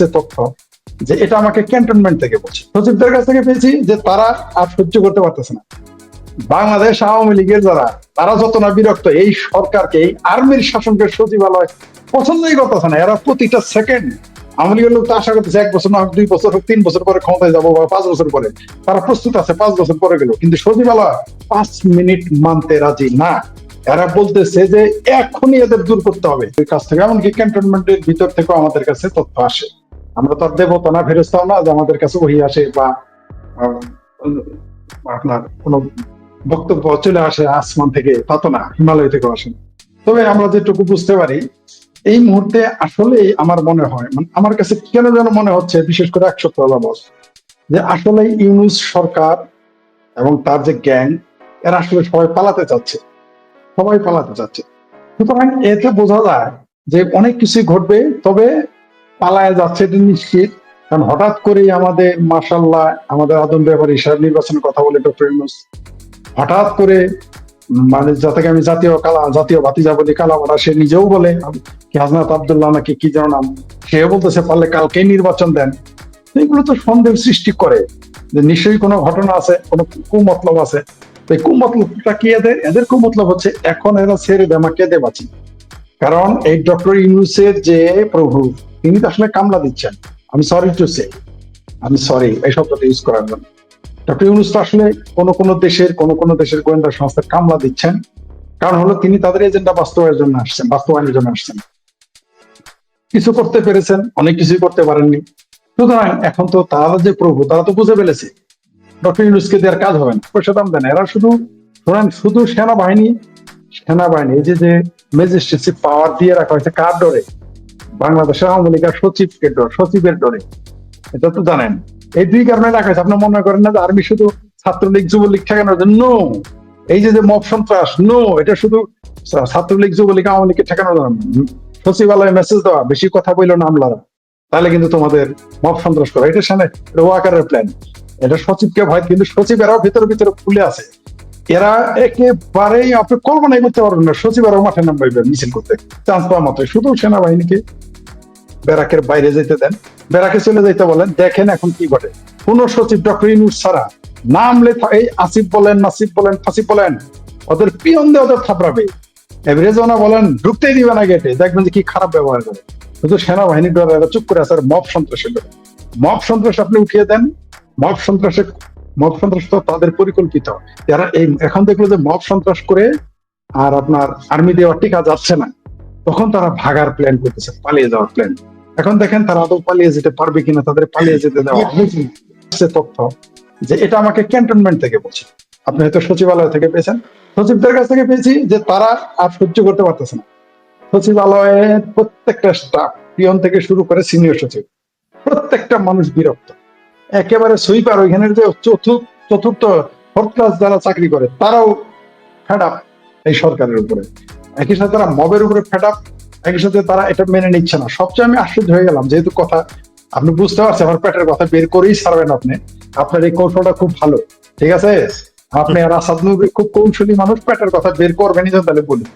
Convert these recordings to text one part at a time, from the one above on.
আসছে তথ্য যে এটা আমাকে ক্যান্টনমেন্ট থেকে বলছে। সচিবদের কাছ থেকে পেয়েছি যে তারা আর সহ্য করতে পারতেছে না। বাংলাদেশ আওয়ামী লীগের যারা, তারা যত না বিরক্ত, এই সরকারকে, এই আর্মির শাসনকে সচিবালয় পছন্দই করতেছে না। এরা প্রতিটা সেকেন্ড আওয়ামী লীগের লোক তো আশা করতেছে এক বছর না হোক, দুই বছর হোক, তিন বছর পরে ক্ষমতায় যাব বা পাঁচ বছর পরে। তারা প্রস্তুত আছে, পাঁচ বছর পরে গেল। কিন্তু সচিবালয় পাঁচ মিনিট মানতে রাজি না। এরা বলতেছে যে এখনই এদের দূর করতে হবে। ওই কাছ থেকে, এমনকি ক্যান্টনমেন্টের ভিতর থেকেও আমাদের কাছে তথ্য আসে। আমরা তো দেবতা না ফেরস্তাও না যে আমাদের কাছে ওহি আসে বা আপনার কোনো বক্তব্য চলে আসে আসমান থেকে, তা তো না, হিমালয় থেকে আসে তবে আমরা যেটুকু বুঝতে পারি, এই মুহূর্তে আসলে আমার মনে হয় মানে আমার কাছে কেন যেন মনে হচ্ছে, বিশেষ করে এক সপ্তাহ যাবৎ যে আসলে ইউনুস সরকার এবং তার যে গ্যাং, এরা আসলে সবাই পালাতে চাচ্ছে, সবাই পালাতে চাচ্ছে। সুতরাং এতে বোঝা যায় যে অনেক কিছুই ঘটবে, তবে পালায় যাচ্ছে এটা নিশ্চিত। কারণ হঠাৎ করেই আমাদের মাসাল্লাহ আমাদের আদম ব্যাপারী সাহেব নির্বাচনের কথা বলে ডক্টর ইউনুস। হঠাৎ করে মানে যাতে আমি জাতীয় কালা, জাতীয় ভাতিজা বলি কালামারা সে নিজেও বলে কি হাজনাত আবদুল্লাহ নাকি কি যেন নাম। সেও বলতেছে, পারলে কালকেই নির্বাচন দেন। এগুলো তো সন্দেহ সৃষ্টি করে যে নিশ্চয়ই কোনো ঘটনা আছে, কোনো কুমতলব আছে। তো এই কুমতলবটা কি এদের? এদের কুমতলব হচ্ছে, এখন এরা ছেড়ে দেয় আমাকে দে বাঁচি। কারণ এই ডক্টর ইউনুসের যে প্রভু তিনি তো আসলে কামলা দিচ্ছেন। আমি সরি টু সে আমি সরি এই শব্দটা ইউজ করার জন্য। ডক্টর ইউনুস তো আসলে কোন কোন দেশের, কোন কোন দেশের গোয়েন্দা সংস্থার কামলা দিচ্ছেন। কারণ হলো তিনি তাদের এজেন্ডা বাস্তবায়নের জন্য আসছেন, বাস্তবায়নের জন্য আসছেন। কিছু করতে পেরেছেন, অনেক কিছুই করতে পারেননি। সুতরাং এখন তো তারা যে প্রভু, তারা তো বুঝে ফেলেছে। ডক্টর ইউনুসকে দেওয়ার কাজ হবে না। পয়সা দাম দেন এরা শুধু শোনেন শুধু সেনাবাহিনী সেনাবাহিনী, এই যে যে ম্যাজিস্ট্রেসি পাওয়ার দিয়ে রাখা হয়েছে কার ডরে? বাংলাদেশের আওয়ামী লীগের সচিবকে সচিবের ডরে। এটা তো জানেন। এই দুই কারণে রাখা হয়েছে। আপনি মনে করেন না যে আর্মি শুধু ছাত্রলীগ, যুবলীগ ঠেকানোর জন্য এই যে মব সন্ত্রাস নো এটা শুধু ছাত্রলীগ, যুবলীগ, আওয়ামী লীগকে ঠেকানোর জন্য সচিবালয়ে মেসেজ দেওয়া, বেশি কথা বলল না আমলারা। তাহলে কিন্তু তোমাদের মব সন্ত্রাস করা। এটা সামনে ওয়াকারের প্ল্যান এটা সচিবকে ভয়, কিন্তু সচিব এরাও ভিতরে ভিতরে খুলে আছে। এরা একেবারেই আপনি কল্পনাই করতে পারবেন না সচিব এরাও মাঠে নামবে মিছিল করতে। চান্স পাওয়ার মতো শুধু সেনাবাহিনীকে ব্যারাকের বাইরে যেতে দেন। ব্যারাকে চলে যেতে বলেন, দেখেন এখন কি ঘটে। কোন সচিব ডক্টর ইনুস ছাড়া থা- এই আসিফ বলেন নাসিফ বলেন, ফাসিফ বলেন, ওদের পিয়ন দিয়ে ওদের থাপড়াবে। রেজনা বলেন, ঢুকতেই দিবে না গেটে দেখবেন যে কি খারাপ ব্যবহার করে। সেনাবাহিনীর দ্বারা এরা চুপ করে আছে আর মব সন্ত্রাসের মব সন্ত্রাস আপনি উঠিয়ে দেন। মব সন্ত্রাসের মব সন্ত্রাস তো তাদের পরিকল্পিত। যারা এই, এখন দেখল যে মব সন্ত্রাস করে আর আপনার আর্মি দেওয়া টিকা যাচ্ছে না। তখন তারা ভাগার প্ল্যান করতেছে, পালিয়ে যাওয়ার প্ল্যান এখন দেখেন তারা আদৌ পালিয়ে যেতে পারবে কিনা, তাদের পালিয়ে যেতে দেওয়া হবে? তথ্য যে এটা আমাকে ক্যান্টনমেন্ট থেকে বলছে। আপনি হয়তো সচিবালয় থেকে পেয়েছেন। সচিবদের কাছ থেকে পেয়েছি যে তারা আর সহ্য করতে পারতেছে না। সচিবালয়ের প্রত্যেকটা স্টাফ পিয়ন থেকে শুরু করে সিনিয়র সচিব, প্রত্যেকটা মানুষ বিরক্ত। একেবারে সুইপার ওইখানের যে চতুর্থ চতুর্থ ফোর্থ ক্লাস যারা চাকরি করে, তারাও ফেড এই সরকারের উপরে। একই সাথে তারা মবের উপরে ফেড আপ, একই সাথে তারা এটা মেনে নিচ্ছে না। সবচেয়ে আমি আশ্চর্য হয়ে গেলাম, যেহেতু কথা আপনি বুঝতে পারছেন, আমার পেটের কথা বের করেই ছাড়বেন আপনি। আপনার এই কৌশলটা খুব ভালো, ঠিক আছে? আপনি আর আসাদ নবী খুব কৌশলী মানুষ, পেটের কথা বের করবেনই তো তাহলে বলি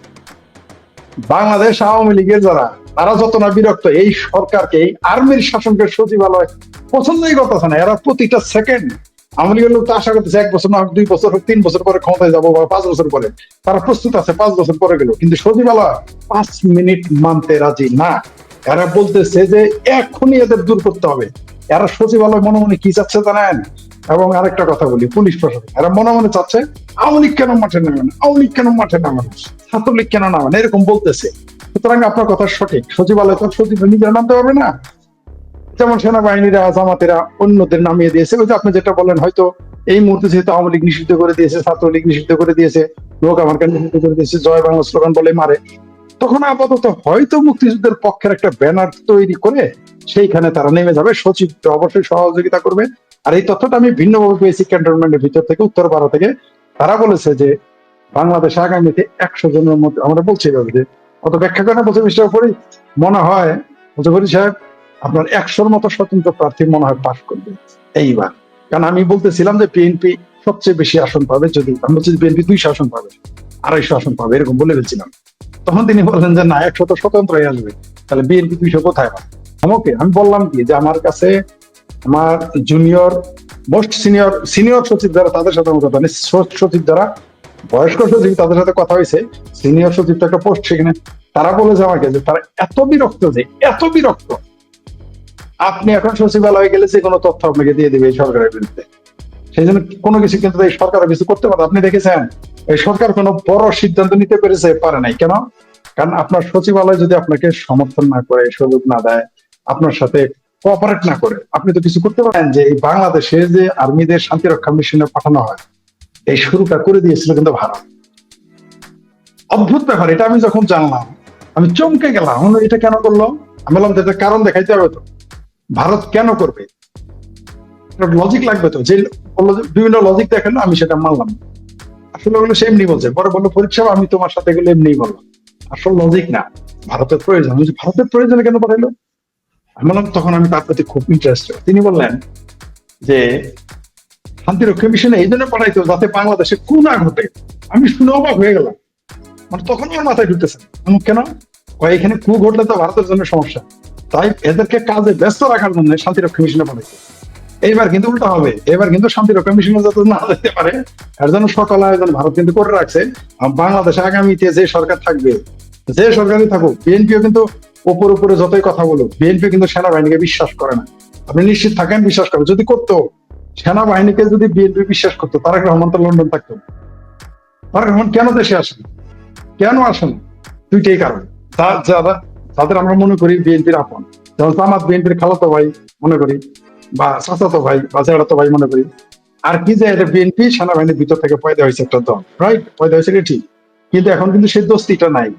বাংলাদেশ আওয়ামী লীগের যারা, তারা যত না বিরক্ত, এই সরকারকে, এই আর্মির শাসনকে সচিবালয় পছন্দই করতেছে না। এরা প্রতিটা সেকেন্ড আওয়ামী লীগের লোক তো আশা করতেছে এক বছর না দুই বছর হোক, তিন বছর পরে ক্ষমতায় যাব বা পাঁচ বছর পরে। তারা প্রস্তুত আছে, পাঁচ বছর পরে গেল। কিন্তু পাঁচ মিনিট মানতে রাজি না। এরা বলতেছে যে এখনই এদের দূর করতে হবে। এরা সচিবালয় মনে মনে কি চাচ্ছে জানেন? এবং আরেকটা কথা বলি, পুলিশ প্রশাসন। এরা মনে মনে চাচ্ছে, আওয়ামী লীগ কেন মাঠে নামে না? আওয়ামী লীগ কেন মাঠে নামে না? ছাত্রলীগ কেন নামে না? এরকম বলতেছে। সুতরাং আপনার কথা সঠিক। সচিবালয় তো সচিব নিজের নামতে পারবে না। যেমন সেনাবাহিনীরা, জামাতেরা অন্যদের নামিয়ে দিয়েছে। ওই যে আপনি যেটা বলেন হয়তো এই মুহূর্তে যেহেতু আওয়ামী লীগ নিষিদ্ধ করে দিয়েছে, ছাত্রলীগ নিষিদ্ধ করে দিয়েছে, লোক আমার নিষিদ্ধ করে দিয়েছে, জয় বাংলা স্লোগান বলে মারে, তখন আপাতত হয়তো মুক্তিযুদ্ধের পক্ষের একটা ব্যানার তৈরি করে সেইখানে তারা নেমে যাবে। সচিব অবশ্যই সহযোগিতা করবে। আর এই তথ্যটা আমি ভিন্নভাবে পেয়েছি ক্যান্টনমেন্টের ভিতর থেকে, উত্তর ভারত থেকে। তারা বলেছে যে বাংলাদেশ আগামীতে একশো জনের মধ্যে, আমরা বলছি এভাবে যে, অত ব্যাখ্যা করে না বলছে, মিস্টার মনে হয় মুজফরি সাহেব আপনার একশোর মতো স্বতন্ত্র প্রার্থী মনে হয় পাশ করবে এইবার। কারণ আমি বলতেছিলাম যে বিএনপি সবচেয়ে বেশি আসন পাবে যদি, আমি বলছি বিএনপি দুইশো আসন পাবে, আড়াইশো আসন পাবে, এরকম বলে ফেলছিলাম। তখন তিনি বললেন যে না, একশো তো স্বতন্ত্রই আসবে, তাহলে বিএনপি দুইশো কোথায় পাবে? আমাকে আমি বললাম কি যে আমার কাছে আমার জুনিয়র মোস্ট সিনিয়র সিনিয়র সচিব যারা তাদের সাথে আমার কথা নেই সচিব যারা, বয়স্ক সচিব তাদের সাথে কথা হয়েছে সিনিয়র সচিব তো একটা পোস্ট সেখানে, তারা বলেছে আমাকে যে তারা এত বিরক্ত যে, এত বিরক্ত আপনি এখন সচিবালয়ে গেলে যে কোনো তথ্য আপনাকে দিয়ে দিবে এই সরকারের বিরুদ্ধে। সেই জন্য কোনো কিছু কিন্তু এই সরকার কিছু করতে পারে আপনি দেখেছেন, এই সরকার কোনো বড় সিদ্ধান্ত নিতে পেরেছে, পারে নাই। কেন? কারণ আপনার সচিবালয় যদি আপনাকে সমর্থন না করে, সুযোগ না দেয়, আপনার সাথে কোঅপারেট না করে, আপনি তো কিছু করতে পারেন যে এই বাংলাদেশে যে আর্মিদের শান্তিরক্ষা মিশনে পাঠানো হয়, এই শুরুটা করে দিয়েছিল কিন্তু ভারত। অদ্ভুত ব্যাপার, এটা আমি যখন জানলাম, আমি চমকে গেলাম। এটা কেন করল? আমি বললাম কারণ দেখাইতে হবে তো। ভারত কেন করবে? লজিক লাগবে তো। যে বিভিন্ন লজিক দেখাল, আমি সেটা মানলাম আসলে ওগুলো সে বলছে। পরে বলল পরীক্ষা আমি তোমার সাথে এগুলো এমনি বললাম। আসল লজিক না। ভারতের প্রয়োজন। ভারতের প্রয়োজনে কেন পাঠাইলো? আমি বললাম, তখন আমি তার প্রতি খুব ইন্টারেস্টেড তিনি বললেন যে শান্তিরক্ষা মিশনে এই জন্য পাঠাইতো যাতে বাংলাদেশে কু না ঘটে। আমি শুনে অবাক হয়ে গেলাম। মানে তখন আমার মাথায় ঢুকতেছে। কেন? এখানে কু ঘটলে তো ভারতের জন্য সমস্যা। তাই এদেরকে কাজে ব্যস্ত রাখার জন্য শান্তিরক্ষা মিশনে পাঠাইছে। এইবার কিন্তু উল্টা হবে। এবার কিন্তু শান্তিরক্ষা মিশনে যাতে না যেতে পারে, এর জন্য সকল আয়োজন ভারত কিন্তু করে রাখছে। বাংলাদেশে আগামীতে যে সরকার থাকবে, যে সরকারই থাকুক, বিএনপিও কিন্তু উপর উপরে যতই কথা বলুক, বিএনপি কিন্তু সেনাবাহিনীকে বিশ্বাস করে না। আপনি নিশ্চিত থাকেন, বিশ্বাস করে যদি করতো, সেনাবাহিনীকে যদি বিএনপি বিশ্বাস করতো, তারেক রহমান তো লন্ডন থাকতো। তারেক রহমান কেন দেশে আসেন? কেন আসেন? দুইটাই কারণ। যা- যারা যাদের আমরা মনে করি বিএনপির আপন। যেমন জামাত বিএনপির খালাতো ভাই মনে করি, বা চাচাতো ভাই, বা জেড়াতো ভাই মনে করি। আর কি যে এটা বিএনপি সেনাবাহিনীর ভিতর থেকে পয়দা হয়েছে একটা দল রাইট পয়দা হয়েছে ঠিক? কিন্তু এখন কিন্তু সেই দোস্তিটা নাই।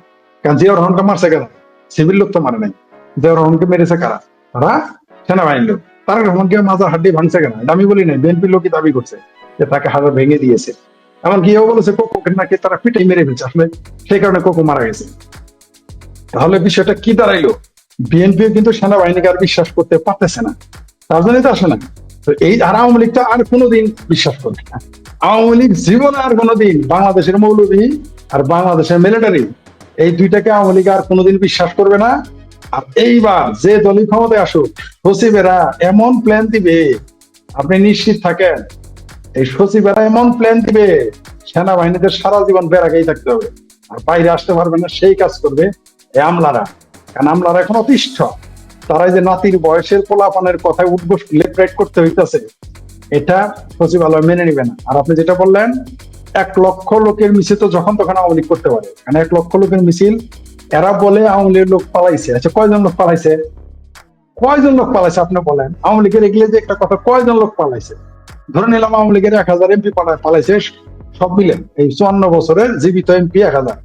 কারণ জিয়া রহমানকে মারছে কারা? সিভিল লোক তো মারে নাই। জিয়া রহমানকে মেরেছে কারা? তারা সেনাবাহিনীর লোক। তারা রহমানকে মাজার হাড্ডি ভাঙছে কেন? এটা আমি বলি নাই, বিএনপির লোকই দাবি করছে যে তাকে হাড় ভেঙে দিয়েছে। এমনকি এও বলেছে কোকোকে নাকি তারা পিটাই মেরে ফেলছে। আসলে সেই কারণে কোকো মারা গেছে। তাহলে বিষয়টা কি দাঁড়াইলো? বিএনপি কিন্তু সেনাবাহিনীকে আর বিশ্বাস করতে পারতেছে না। তার জন্যই তো আসে না। তো এই আর আওয়ামী লীগ তো আর কোনোদিন বিশ্বাস করবে না। আওয়ামী লীগ জীবনে আর কোনোদিন বাংলাদেশের মৌলভী আর বাংলাদেশের মিলিটারি এই দুইটাকে আওয়ামী লীগ আর কোনোদিন বিশ্বাস করবে না। আর এইবার যে দলই ক্ষমতায় আসুক, সচিবেরা এমন প্ল্যান দিবে, আপনি নিশ্চিত থাকেন, এই সচিবেরা এমন প্ল্যান দিবে, সেনাবাহিনীদের সারা জীবন বেড়াকেই থাকতে হবে। আর বাইরে আসতে পারবে না, সেই কাজ করবে। এই আমলারা, কারণ আমলারা এখন অতিষ্ঠ। তারা যে নাতির বয়সের পোলাপানের কথায় উদ্বোস লেফট রাইট করতে হইতেছে, এটা সচিবালয় মেনে নিবে না। আর আপনি যেটা বললেন, এক লক্ষ লোকের মিছিল তো যখন তখন আওয়ামী লীগ করতে পারে। কারণ এক লক্ষ লোকের মিছিল, এরা বলে আওয়ামী লীগের লোক পালাইছে। আচ্ছা কয়জন লোক পালাইছে? কয়জন লোক পালাইছে আপনি বলেন? আওয়ামী লীগের এগুলো যে একটা কথা, কয়জন লোক পালাইছে? ধরে নিলাম আওয়ামী লীগের এক হাজার এমপি পালাইছে, সব মিলে। এই চুয়ান্ন বছরের জীবিত এমপি এক হাজার,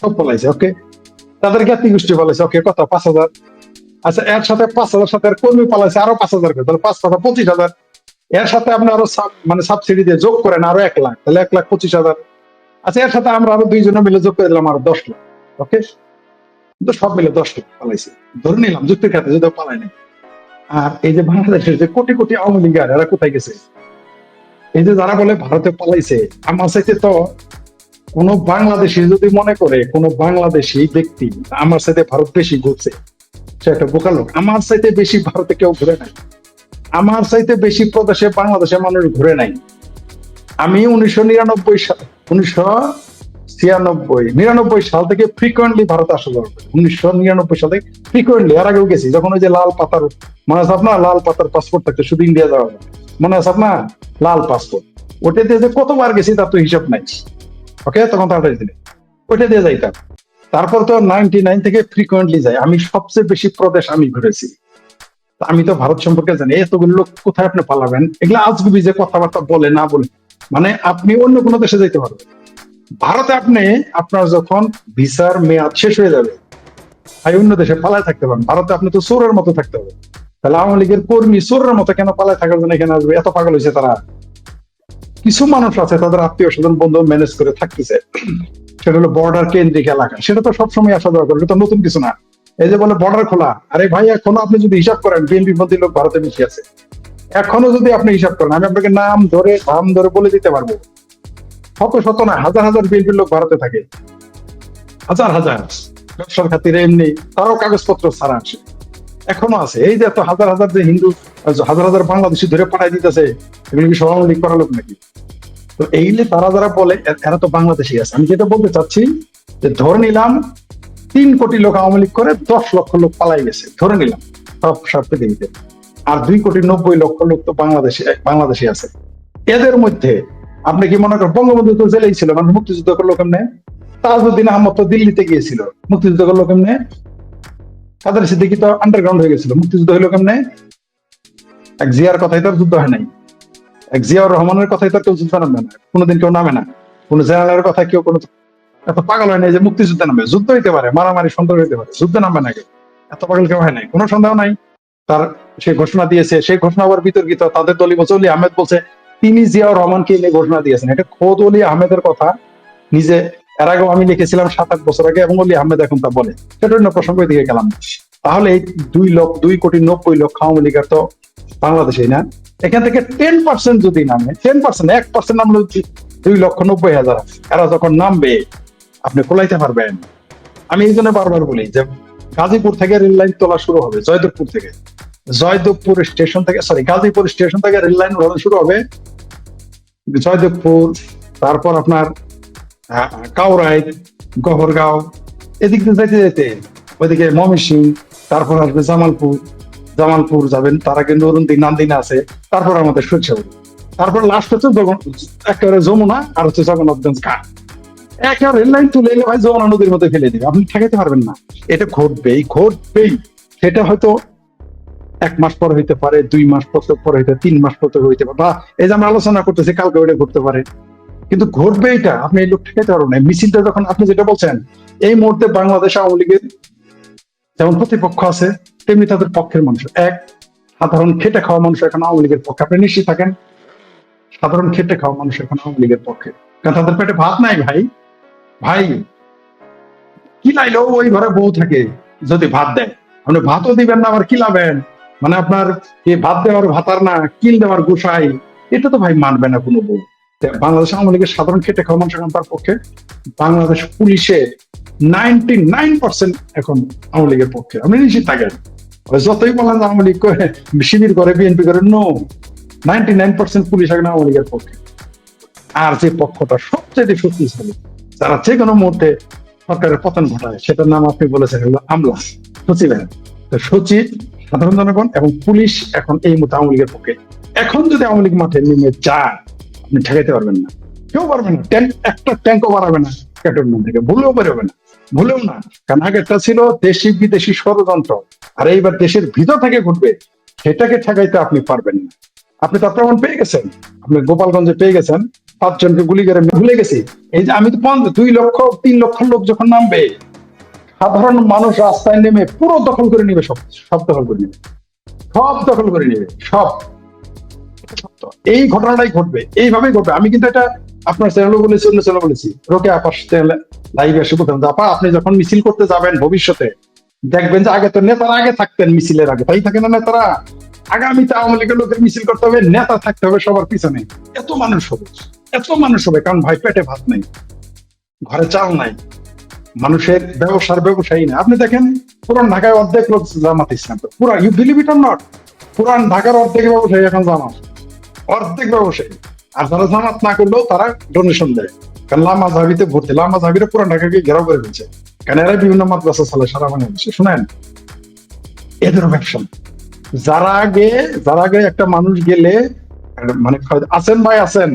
সব পালাইছে ওকে তাদের জ্ঞাতি গোষ্ঠী পালাইছে ওকে কত? পাঁচ হাজার। আচ্ছা এর সাথে পাঁচ হাজার সাথে কর্মী পালাইছে আরও পাঁচ হাজার তাহলে পাঁচ হাজার, পঁচিশ হাজার। এর সাথে আপনি আরও মানে সাবসিডি দিয়ে যোগ করেন আরও এক লাখ, তাহলে এক লাখ পঁচিশ হাজার। আচ্ছা এর সাথে আমরা আরও দুইজনে মিলে যোগ করে দিলাম আরও দশ লাখ ওকে কিন্তু সব মিলে দশ লাখ পালাইছে। ধরে নিলাম যুক্তির খাতে যদি পালাই নাই। আর এই যে বাংলাদেশের যে কোটি কোটি আওয়ামী লীগার, এরা কোথায় গেছে? এই যে যারা বলে ভারতে পালাইছে, আমার সাথে তো কোন বাংলাদেশি যদি মনে করে, কোন বাংলাদেশি ব্যক্তি আমার সাথে ভারত বেশি ঘুরছে, সে একটা বোকা লোক। আমার চাইতে বেশি ভারতে কেউ ঘুরে নাই। আমার চাইতে বেশি প্রদেশে বাংলাদেশের মানুষ ঘুরে নাই। আমি উনিশশো নিরানব্বই সাল, উনিশশো ছিয়ানব্বই, নিরানব্বই সাল থেকে ফ্রিকোয়েন্টলি ভারত আসা যাওয়া উনিশশো নিরানব্বই সাল থেকে ফ্রিকোয়েন্টলি এর আগেও গেছি। যখন ওই যে লাল পাতার, মনে আছে আপনার? লাল পাতার পাসপোর্ট থাকতে, শুধু ইন্ডিয়া যাওয়া। মনে আছে আপনার? লাল পাসপোর্ট ওটাতে যে কতবার গেছি তার তো হিসাব নাই। ওকে তখন তাড়াতাড়ি দিলে। ওইটা দিয়ে যাইতাম। তারপর তো নাইনটি নাইন থেকে ফ্রিকোয়েন্টলি যাই আমি সবচেয়ে বেশি প্রদেশ আমি ঘুরেছি। আমি তো ভারত সম্পর্কে জানি। এতগুলো লোক কোথায় আপনি পালাবেন? এগুলো আজগুবি যে কথাবার্তা বলে, না বলে মানে আপনি অন্য কোনো দেশে যাইতে পারবেন। ভারতে আপনি, আপনার যখন ভিসার মেয়াদ শেষ হয়ে যাবে তাই অন্য দেশে পালায় থাকতে পারেন ভারতে আপনি তো চোরের মতো থাকতে হবে। তাহলে আওয়ামী লীগের কর্মী চোরের মতো কেন পালায় থাকার জন্য এখানে আসবে? এত পাগল হয়েছে তারা। কিছু মানুষ আছে, তাদের আত্মীয় স্বজন বন্ধু ম্যানেজ করে থাকতেছে। সেটা হলো বর্ডার কেন্দ্রিক এলাকা। সেটা তো সবসময় আসা যাওয়া করে, এটা তো নতুন কিছু না। এই যে বলে বর্ডার খোলা, আরে ভাই, এখনও আপনি যদি হিসাব করেন বিএনপি মন্ত্রী লোক ভারতে বেশি আছে। এখনও যদি আপনি হিসাব করেন, আমি আপনাকে নাম ধরে নাম ধরে বলে দিতে পারব। শত শত না, হাজার হাজার বিএনপির লোক ভারতে থাকে। হাজার হাজার। ব্যবসার খাতিরে এমনি, তারও কাগজপত্র ছাড়া আসে। এখনও আছে। এই যে এত হাজার হাজার যে হিন্দু, হাজার হাজার বাংলাদেশি ধরে পাঠাই দিতেছে, এগুলো কি সব লীগ করার লোক নাকি? তো এইলে তারা যারা বলে এরা তো বাংলাদেশি আছে। আমি যেটা বলতে চাচ্ছি, যে ধরে নিলাম, তিন কোটি লোক আওয়ামী লীগ করে দশ লক্ষ লোক পালাই গেছে। ধরে নিলাম সব সব পৃথিবীতে আর দুই কোটি নব্বই লক্ষ লোক তো বাংলাদেশে, বাংলাদেশি আছে। এদের মধ্যে আপনি কি মনে করেন, বঙ্গবন্ধু তো জেলেই ছিল মানে মুক্তিযুদ্ধ করল কেমনে? তাজউদ্দিন আহমদ তো দিল্লিতে গিয়েছিল, মুক্তিযুদ্ধ করল কেমনে? কাদের সিদ্দিকি তো আন্ডারগ্রাউন্ড হয়ে গেছিল? মুক্তিযুদ্ধ হলো কেমনে? এক জিয়ার কথাই তার যুদ্ধ হয় নাই। এক জিয়াউর রহমানের কথাই তার কেউ যুদ্ধ নামবে না। কোনোদিন কেউ নামে না। কোন জেনারেলের কথা কেউ কোনো এত পাগল হয় নাই যে মুক্তিযুদ্ধে নামবে যুদ্ধ হইতে পারে, মারামারি সন্ত্রাস হইতে পারে। যুদ্ধে নামবে না এত পাগল কেউ হয় নাই। কোনো সন্দেহ নাই। তার সে ঘোষণা দিয়েছে সেই ঘোষণা আবার বিতর্কিত। তাদের দলীয় বলছে আহমেদ বলছে, তিনি জিয়াউর রহমানকে এনে ঘোষণা দিয়েছেন। এটা খোদ অলি আহমেদের কথা। নিজে এর আগেও আমি লিখেছিলাম সাত আট বছর আগে এবং অলি আহমেদ এখন তা বলে। সেটা অন্য প্রসঙ্গ দিকে গেলাম। তাহলে এই দুই লক্ষ, দুই কোটি নব্বই লক্ষ আওয়ামী লীগের তো বাংলাদেশেই না। এখান থেকে টেন পার্সেন্ট যদি নামে টেন পার্সেন্ট এক পার্সেন্ট নামলে দুই লক্ষ নব্বই হাজার। এরা যখন নামবে, আপনি কোলাইতে পারবেন। আমি এই জন্য বারবার বলি যে, গাজীপুর থেকে রেল লাইন তোলা শুরু হবে, জয়দেবপুর থেকে। জয়দেবপুর স্টেশন থেকে সরি গাজীপুর স্টেশন থেকে রেল লাইন শুরু হবে। জয়দেবপুর, তারপর আপনার গহরগাঁও যেতে যেতে ওইদিকে তারপর আসবে জামালপুর। জামালপুর যাবেন, তার নান্দিনা আছে, তারপর আমাদের তারপর লাস্ট হচ্ছে একেবারে যমুনা আর হচ্ছে জগন্নাথগঞ্জ ঘাট। লাইন তুলে এলে ভাই যমুনা নদীর মধ্যে ফেলে দিবে। আপনি ঠেকাইতে পারবেন না। এটা ঘটবেই ঘটবেই। সেটা হয়তো এক মাস পর হইতে পারে, দুই মাস পর পরে হইতে তিন মাস পর হইতে পারে। বা এই যে আমরা আলোচনা করতেছি, কালকে ওইটা ঘটতে পারে। কিন্তু ঘটবে এটা, আপনি এই লোক ঠেকাইতে পারবেন মিছিলটা যখন, আপনি যেটা বলছেন, এই মুহূর্তে বাংলাদেশ আওয়ামী লীগের যেমন প্রতিপক্ষ আছে, তেমনি তাদের পক্ষের মানুষ। এক, সাধারণ খেটে খাওয়া মানুষ এখন আওয়ামী লীগের পক্ষে। আপনি নিশ্চিত থাকেন? সাধারণ খেটে খাওয়া মানুষ এখন আওয়ামী লীগের পক্ষে। কারণ তাদের পেটে ভাত নাই ভাই। ভাই, কি লাইলেও ওই ঘরে বউ থাকে, যদি ভাত দেয়। আপনি ভাতও দিবেন না, আবার কি লাভেন? মানে আপনার ভাত দেওয়ার ভাতার না, কিল দেওয়ার গোসাই। এটা তো ভাই মানবে না কোনো বউ। বাংলাদেশ আওয়ামী লীগের সাধারণ খেটে খাওয়া এখন তার পক্ষে বাংলাদেশ পুলিশে নাইনটি নাইন পার্সেন্ট এখন আওয়ামী লীগের পক্ষে। আপনি নিশ্চিত থাকেন? যতই বলেন আওয়ামী লীগ করে, শিবির করে, বিএনপি করে no ninety nine percent police এখন আওয়ামী লীগের পক্ষে। আর যে পক্ষটা সবচেয়ে শক্তিশালী যারা যে কোনো মুহূর্তে সরকারের পতন ঘটায়, সেটার নাম আপনি বলেছেন, হলো আমলা। সচিব তো সচিব, সাধারণ জনগণ এবং পুলিশ এখন এই মুহূর্তে আওয়ামী লীগের পক্ষে। এখন যদি আওয়ামী লীগ মাঠে নেমে যায় আপনি ঠেকাইতে পারবেন না। কেউ পারবে না। ট্যাঙ্ক, একটা ট্যাঙ্কও বাড়াবে না ক্যান্টনমেন্ট থেকে। ভুলেও বেরোবে না। ভুলেও না। কারণ আগেরটা ছিল দেশি বিদেশি ষড়যন্ত্র। আর এইবার দেশের ভিতর থেকে ঘটবে, সেটাকে ঠেকাইতে আপনি পারবেন না। আপনি তার প্রমাণ পেয়ে গেছেন। আপনি গোপালগঞ্জে পেয়ে গেছেন। পাঁচজনকে গুলি করে ভুলে গেছি। এই যে আমি তো দুই লক্ষ, তিন লক্ষ লোক যখন নামবে, সাধারণ মানুষ রাস্তায় নেমে পুরো দখল করে নিবে সব সব দখল করে নিবে। সব দখল করে নিবে, সব। এই ঘটনাটাই ঘটবে, এইভাবেই ঘটবে। আমি কিন্তু এটা আপনার চ্যানেলও বলেছি, অন্য চ্যানেল বলেছি। রোকে আপাস লাইভে এসে বলতাম আপা, আপনি যখন মিছিল করতে যাবেন ভবিষ্যতে, দেখবেন যে আগে তো নেতারা আগে থাকতেন মিছিলের আগে। তাই থাকে না নেতারা? আগামীতে আওয়ামী লীগের লোকের মিছিল করতে হবে, নেতা থাকতে হবে সবার পিছনে। এত মানুষ হবে, এত মানুষ হবে, কারণ ভাই, পেটে ভাত নাই, ঘরে চাল নাই, মানুষের ব্যবসার ব্যবসায়ী না আপনি দেখেন, পুরান ঢাকায় অর্ধেক লোক জামাত ইসলাম। পুরা you believe it or not পুরান ঢাকার অর্ধেক ব্যবসায়ী এখন জামাত। অর্ধেক ব্যবসায়ী আর যারা জামাত না করলেও তারা ডোনেশন দেয়। কারণ লামা জাহাবিতে ভর্তি, লামা জাহাবিরা পুরান ঢাকাকে ঘেরাও করে দিচ্ছে কারণ এরা বিভিন্ন মাদ্রাসা চালে, সারা বাংলাদেশে, শুনেন? এদেরও ব্যবসা যারা আগে যারা আগে একটা মানুষ গেলে মানে আছেন ভাই, আছেন।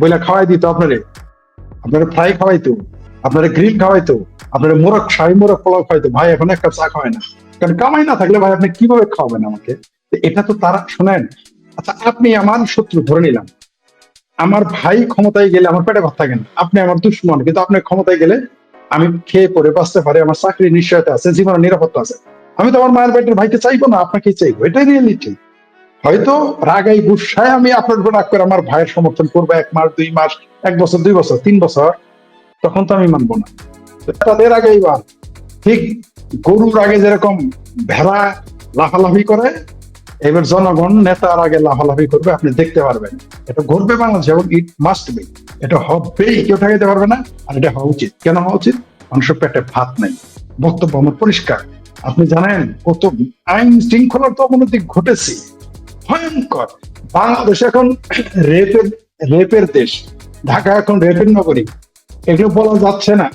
বইলা খাওয়াই দিত আপনারে। আপনারা ফ্রাই খাওয়াইতো, আপনার গ্রিল খাওয়াইতো, আপনার মোরগ, শাহী মোরগ পোলাও খাওয়াইতো। ভাই, এখন একটা চা খাওয়ায় না। কারণ কামাই না থাকলে ভাই, আপনি কীভাবে খাওয়াবেন আমাকে? এটা তো তারা, শোনেন আচ্ছা আপনি আমার শত্রু ধরে নিলাম। আমার ভাই ক্ষমতায় গেলে আমার পেটে ভাত থাকে না আপনি আমার দুশ্মন, কিন্তু আপনি ক্ষমতায় গেলে আমি খেয়ে পরে বাঁচতে পারি, আমার চাকরির নিশ্চয়তা আছে জীবনের নিরাপত্তা আছে। আমি তো আমার মায়ের পেটের ভাইকে চাইব না, আপনাকে চাইব, এটাই রিয়েলিটি হয়তো রাগাই গুসায় আমি আপনার উপর রাগ করে আমার ভাইয়ের সমর্থন করব এক মাস, দুই মাস, এক বছর, দুই বছর, তিন বছর, তখন তো আমি মানবো না। তাদের আগে এইবার। ঠিক গরুর আগে যেরকম ভেড়া লাফালাফি করে এবার জনগণ, নেতার আগে লাফালাফি করবে, আপনি দেখতে পারবেন। এটা ঘটবে বাংলাদেশ এবং ইট মাস্ট বি এটা হবেই, কেউ ঠেকাইতে পারবে না, আর এটা হওয়া উচিত। কেন হওয়া উচিত? মানুষের পেটে ভাত নাই। বক্তব্য আমার পরিষ্কার। আপনি জানেন কত আইন শৃঙ্খলার তো অবনতি ঘটেছে। ভয়ঙ্কর। বাংলাদেশ এখন রেপের রেপের দেশ। ঢাকা এখন রেপের নগরী। এগুলো বলা যাচ্ছে না।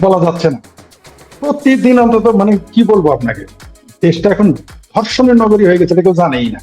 বলা যাচ্ছে না। প্রতিদিন অন্তত মানে কি বলব আপনাকে? দেশটা এখন ধর্ষণের নগরী হয়ে গেছে এটা কেউ জানেই না।